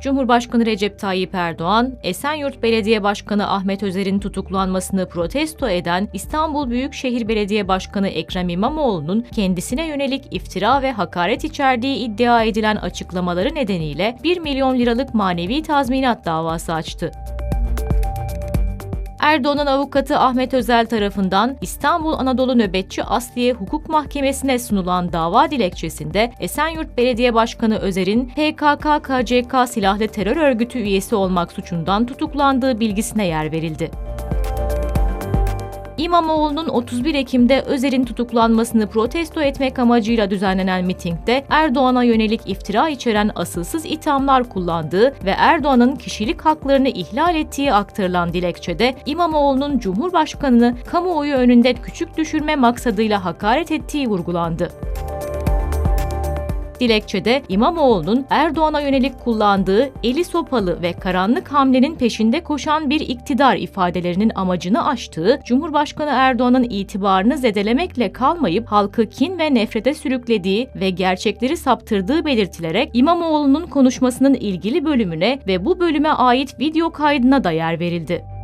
Cumhurbaşkanı Recep Tayyip Erdoğan, Esenyurt Belediye Başkanı Ahmet Özer'in tutuklanmasını protesto eden İstanbul Büyükşehir Belediye Başkanı Ekrem İmamoğlu'nun kendisine yönelik iftira ve hakaret içerdiği iddia edilen açıklamaları nedeniyle 1 milyon liralık manevi tazminat davası açtı. Erdoğan'ın avukatı Ahmet Özel tarafından İstanbul Anadolu Nöbetçi Asliye Hukuk Mahkemesi'ne sunulan dava dilekçesinde Esenyurt Belediye Başkanı Özer'in PKK-KCK silahlı terör örgütü üyesi olmak suçundan tutuklandığı bilgisine yer verildi. İmamoğlu'nun 31 Ekim'de Özer'in tutuklanmasını protesto etmek amacıyla düzenlenen mitingde Erdoğan'a yönelik iftira içeren asılsız ithamlar kullandığı ve Erdoğan'ın kişilik haklarını ihlal ettiği aktarılan dilekçede İmamoğlu'nun Cumhurbaşkanı'nı kamuoyu önünde küçük düşürme maksadıyla hakaret ettiği vurgulandı. Dilekçede İmamoğlu'nun Erdoğan'a yönelik kullandığı eli sopalı ve karanlık hamlenin peşinde koşan bir iktidar ifadelerinin amacını aştığı, Cumhurbaşkanı Erdoğan'ın itibarını zedelemekle kalmayıp halkı kin ve nefrete sürüklediği ve gerçekleri saptırdığı belirtilerek İmamoğlu'nun konuşmasının ilgili bölümüne ve bu bölüme ait video kaydına da yer verildi.